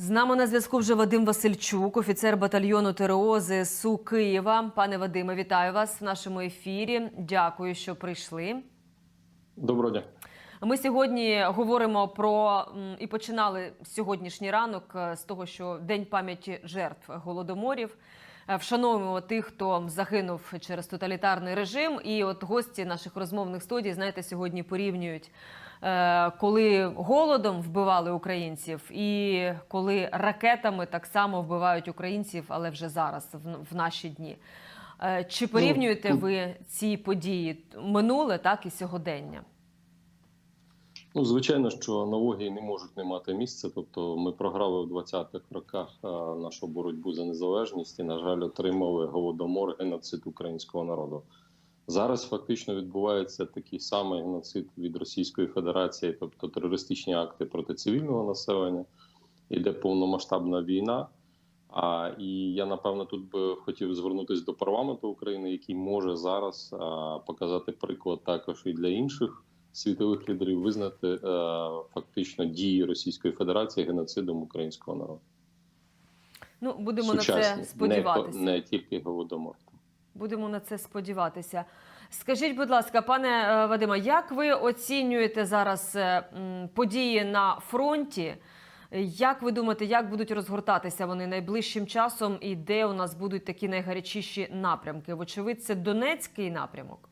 З нами на зв'язку вже Вадим Васильчук, офіцер батальйону ТРО ЗСУ Києва. Пане Вадиме, вітаю вас в нашому ефірі. Дякую, що прийшли. Доброго дня. Ми сьогодні говоримо про і починали сьогоднішній ранок е, з того, що День пам'яті жертв голодоморів. Е, Вшановуємо тих, хто загинув через тоталітарний режим. І от гості наших розмовних студій, знаєте, сьогодні порівнюють, коли голодом вбивали українців, і коли ракетами так само вбивають українців, але вже зараз, в, наші дні. Е, Чи порівнюєте ви ці події минуле, так і сьогодення? Ну, звичайно, що аналогії не можуть не мати місця. Тобто, ми програли в 20-х роках е, нашу боротьбу за незалежність і, на жаль, отримали голодомор, геноцид українського народу. Зараз фактично відбувається такий самий геноцид від Російської Федерації, тобто терористичні акти проти цивільного населення. Іде повномасштабна війна. А і я напевно тут би хотів звернутися до парламенту України, який може зараз а, показати приклад також і для інших світових лідерів визнати е, фактично дії Російської Федерації геноцидом українського народу. Ну, будемо на це сподіватися. Не, не тільки голодомор. Будемо на це сподіватися. Скажіть, будь ласка, пане е, Вадиме, як ви оцінюєте зараз е, події на фронті? Як ви думаєте, як будуть розгортатися вони найближчим часом і де у нас будуть такі найгарячіші напрямки? Вочевидь, це Донецький напрямок.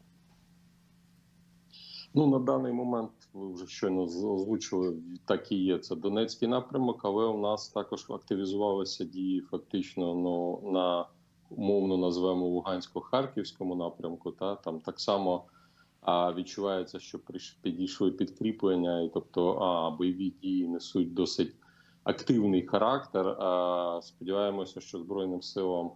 Ну на даний момент ви вже щойно озвучили, так і є. Це Донецький напрямок, але у нас також активізувалися дії фактично ну, на умовно назвемо Лугансько-Харківському напрямку. Та там так само а, відчувається, що підійшли підкріплення, і тобто а, бойові дії несуть досить активний характер. А, сподіваємося, що Збройним силам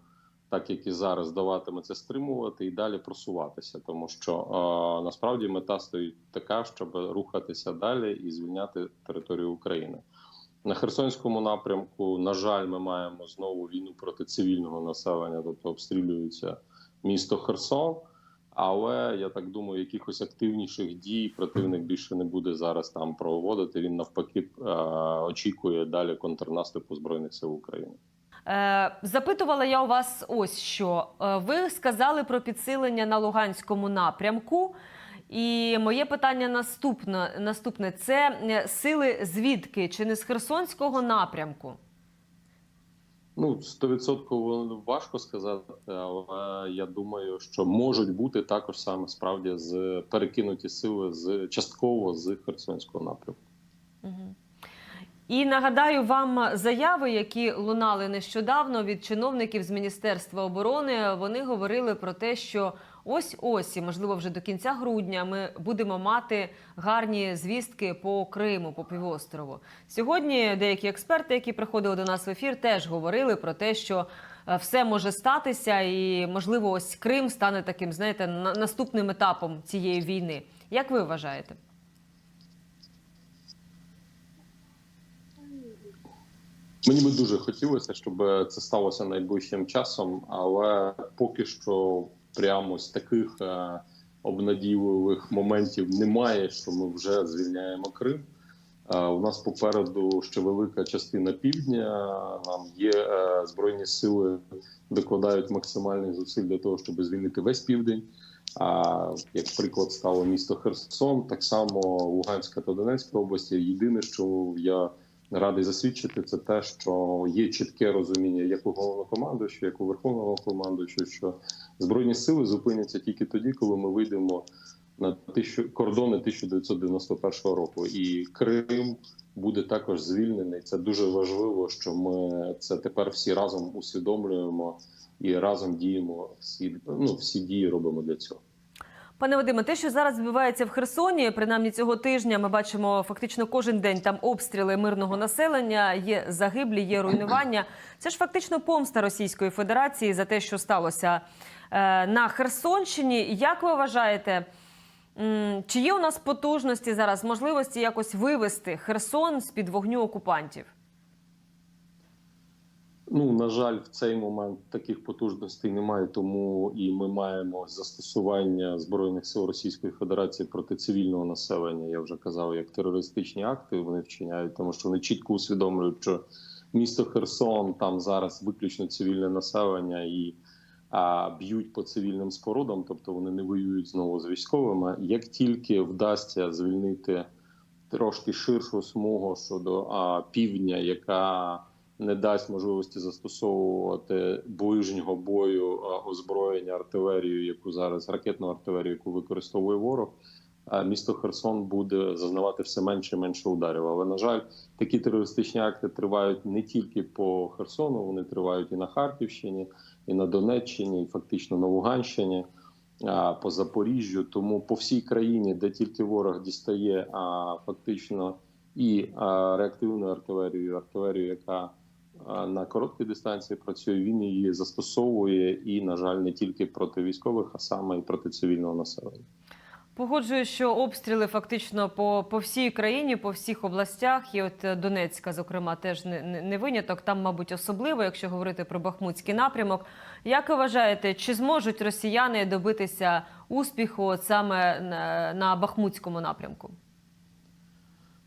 так як і зараз даватиме це стримувати і далі просуватися, тому що е, насправді мета стоїть така, щоб рухатися далі і звільняти територію України. На Херсонському напрямку, на жаль, ми маємо знову війну проти цивільного населення, тобто обстрілюється місто Херсон. Але я так думаю, якихось активніших дій противник більше не буде зараз там проводити. Він навпаки е, очікує далі контрнаступу збройних сил України. Е, запитувала я у вас ось що. Е, ви сказали про підсилення на Луганському напрямку. І моє питання наступне: наступне: це е, сили звідки? Чи не з Херсонського напрямку? Ну, стовідсотково важко сказати, але я думаю, що можуть бути також саме справді з перекинуті сили з частково з Херсонського напрямку. Угу. І нагадаю вам заяви, які лунали нещодавно від чиновників з Міністерства оборони. Вони говорили про те, що ось ось, і можливо, вже до кінця грудня ми будемо мати гарні звістки по Криму, по півострову. Сьогодні деякі експерти, які приходили до нас в ефір, теж говорили про те, що е, все може статися, і можливо, ось Крим стане таким, знаєте, на- наступним етапом цієї війни. Як ви вважаєте? Мені би дуже хотілося, щоб це сталося найближчим часом, але поки що прямо з таких е, обнадійливих моментів немає, що ми вже звільняємо Крим. Е, У нас попереду ще велика частина півдня. Нам є е, збройні сили, докладають максимальних зусиль для того, щоб звільнити весь південь. А як приклад стало місто Херсон, так само Луганська та Донецька області. Єдине, що я радий засвідчити, це те, що є чітке розуміння як у головнокомандуючого, як у верховного командуючого, що збройні сили зупиняться тільки тоді, коли ми вийдемо на тисячу кордони 1991 року, і Крим буде також звільнений. Це дуже важливо, що ми це тепер всі разом усвідомлюємо і разом діємо. Всі ну всі дії робимо для цього. Пане Вадиме, те, що зараз відбувається в Херсоні, принаймні цього тижня, ми бачимо фактично кожен день там обстріли мирного населення, є загиблі, є руйнування. Це ж фактично помста Російської Федерації за те, що сталося е, на Херсонщині. Як ви вважаєте, чи є у нас потужності зараз, можливості якось вивести Херсон з під вогню окупантів? Ну на жаль, в цей момент таких потужностей немає, тому і ми маємо застосування збройних сил Російської Федерації проти цивільного населення. Я вже казав, як терористичні акти вони вчиняють, тому що вони чітко усвідомлюють, що Місто Херсон там зараз виключно цивільне населення і а, б'ють по цивільним спорудам, тобто вони не воюють знову з військовими. Як тільки вдасться звільнити трошки ширшу смугу щодо а, півдня, яка не дасть можливості застосовувати ближнього бою озброєння артилерію, яку зараз ракетну артилерію, яку використовує ворог. Місто Херсон буде зазнавати все менше і менше ударів. Але на жаль, такі терористичні акти тривають не тільки по Херсону, вони тривають і на Харківщині, і на Донеччині, і фактично на Луганщині, по Запоріжжю. Тому по всій країні, де тільки ворог дістає а, фактично і а, реактивну артилерію, яка на короткій дистанції працює, він її застосовує і, на жаль, не тільки проти військових, а саме і проти цивільного населення. Погоджую, що обстріли фактично по, по всій країні, по всіх областях, і от е, Донецька, зокрема, теж не, не, виняток. Там, мабуть, особливо, якщо говорити про Бахмутський напрямок. Як ви вважаєте, чи зможуть росіяни добитися успіху саме на, на Бахмутському напрямку?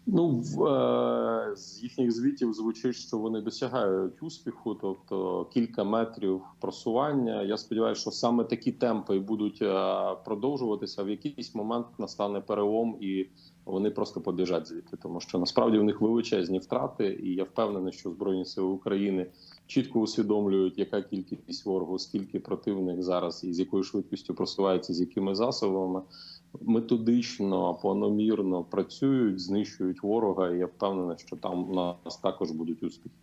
Ну е, з їхніх звітів звучить, що вони досягають успіху, тобто кілька метрів просування. Я сподіваюся, що саме такі темпи будуть е, продовжуватися. В якийсь момент настане перелом, і вони просто побіжать звідти, тому що насправді в них величезні втрати, і я впевнений, що збройні сили України чітко усвідомлюють, яка кількість ворогу, скільки противник зараз і з якою швидкістю просувається, з якими засобами методично, планомірно працюють, знищують ворога. І я впевнений, що там у нас також будуть успіхи.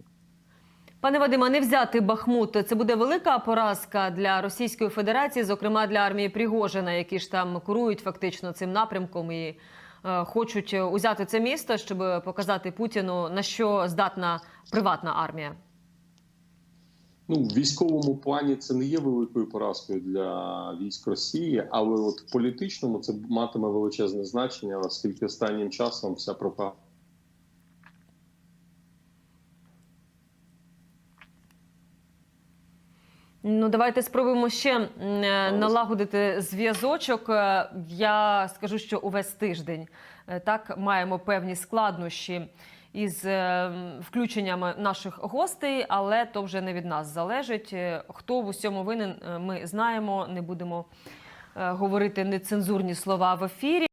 Пане Вадиме, не взяти Бахмут це буде велика поразка для Російської Федерації, зокрема для армії Пригожина, які ж там курують фактично цим напрямком і е, хочуть узяти це місто, щоб показати Путіну на що здатна приватна армія. Ну, в військовому плані це не є великою поразкою для військ Росії, але от в політичному це матиме величезне значення, оскільки останнім часом вся пропаганда. Ну, давайте спробуємо ще налагодити зв'язочок. Е, Я скажу, що увесь тиждень е, так маємо певні складнощі із е, включеннями наших гостей, але то вже не від нас залежить. Е, Хто в усьому винен, е, ми знаємо. Не будемо говорити нецензурні слова в ефірі.